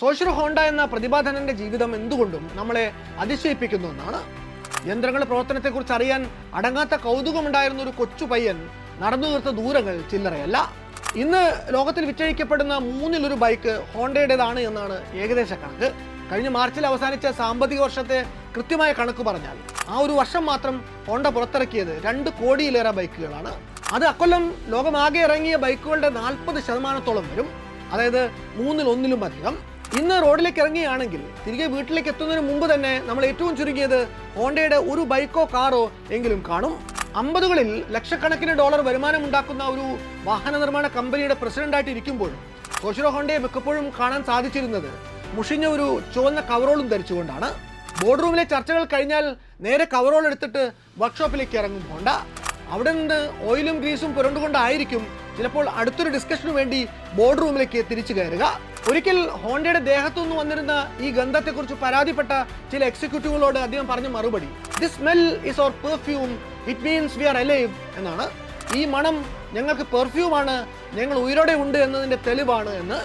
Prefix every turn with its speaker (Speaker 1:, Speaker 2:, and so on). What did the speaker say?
Speaker 1: Social Honda എന്ന പ്രതിഭാധനന്റെ ജീവിതം എന്തുകൊണ്ടും നമ്മളെ അതിശയിപ്പിക്കുന്നു എന്നാണ്. യന്ത്രങ്ങളുടെ പ്രവർത്തനത്തെക്കുറിച്ച് അറിയാൻ അടങ്ങാത്ത കൗതുകമുണ്ടായിരുന്ന ഒരു കൊച്ചു പയ്യൻ നടന്നു തീർത്ത ദൂരങ്ങൾ ചില്ലറയല്ല. ഇന്ന് ലോകത്തിൽ വിറ്റഴിക്കപ്പെടുന്ന മൂന്നിലൊരു ബൈക്ക് ഹോണ്ടയുടേതാണ് എന്നാണ് ഏകദേശ കണക്ക്. കഴിഞ്ഞ മാർച്ചിൽ അവസാനിച്ച സാമ്പത്തിക വർഷത്തെ കൃത്യമായ കണക്ക് പറഞ്ഞാൽ ആ ഒരു വർഷം മാത്രം ഹോണ്ട പുറത്തിറക്കിയത് രണ്ട് കോടിയിലേറെ ബൈക്കുകളാണ്. അത് അക്കൊല്ലം ലോകമാകെ ഇറങ്ങിയ ബൈക്കുകളുടെ നാൽപ്പത് ശതമാനത്തോളം വരും. അതായത് മൂന്നിൽ ഒന്നിലും അധികം. ഇന്ന് റോഡിലേക്ക് ഇറങ്ങുകയാണെങ്കിൽ തിരികെ വീട്ടിലേക്ക് എത്തുന്നതിന് മുമ്പ് തന്നെ നമ്മൾ ഏറ്റവും ചുരുങ്ങിയത് ഹോണ്ടയുടെ ഒരു ബൈക്കോ കാറോ എങ്കിലും കാണും. അമ്പതുകളിൽ ലക്ഷക്കണക്കിന് ഡോളർ വരുമാനം ഉണ്ടാക്കുന്ന ഒരു വാഹന നിർമ്മാണ കമ്പനിയുടെ പ്രസിഡന്റായിട്ട് ഇരിക്കുമ്പോൾ കോഷിറോ ഹോണ്ടയെ മിക്കപ്പോഴും കാണാൻ സാധിച്ചിരുന്നത് മുഷിഞ്ഞ ഒരു ചുവന്ന കവറോളും ധരിച്ചുകൊണ്ടാണ്. ബോർഡ് റൂമിലെ ചർച്ചകൾ കഴിഞ്ഞാൽ നേരെ കവറോൾ എടുത്തിട്ട് വർക്ക്ഷോപ്പിലേക്ക് ഇറങ്ങും ഹോണ്ട. അവിടെ നിന്ന് ഓയിലും ഗ്രീസും പുരണ്ടുകൊണ്ടായിരിക്കും ചിലപ്പോൾ അടുത്തൊരു ഡിസ്കഷനു വേണ്ടി ബോർഡ് റൂമിലേക്ക് തിരിച്ചു കയറുക. ഒരിക്കൽ ഹോണ്ടയുടെ ദേഹത്തു നിന്ന് വന്നിരുന്ന ഈ ഗന്ധത്തെക്കുറിച്ച് പരാതിപ്പെട്ട ചില എക്സിക്യൂട്ടീവുകളോട് അദ്ദേഹം പറഞ്ഞ മറുപടി the smell is our perfume it means we are alive എന്നാണ്. ഈ മണം ഞങ്ങൾക്ക് പെർഫ്യൂമാണ് ഞങ്ങൾ ഉയരോടെ ഉണ്ട് എന്നതിന്റെ തെളിവാണ് എന്ന്.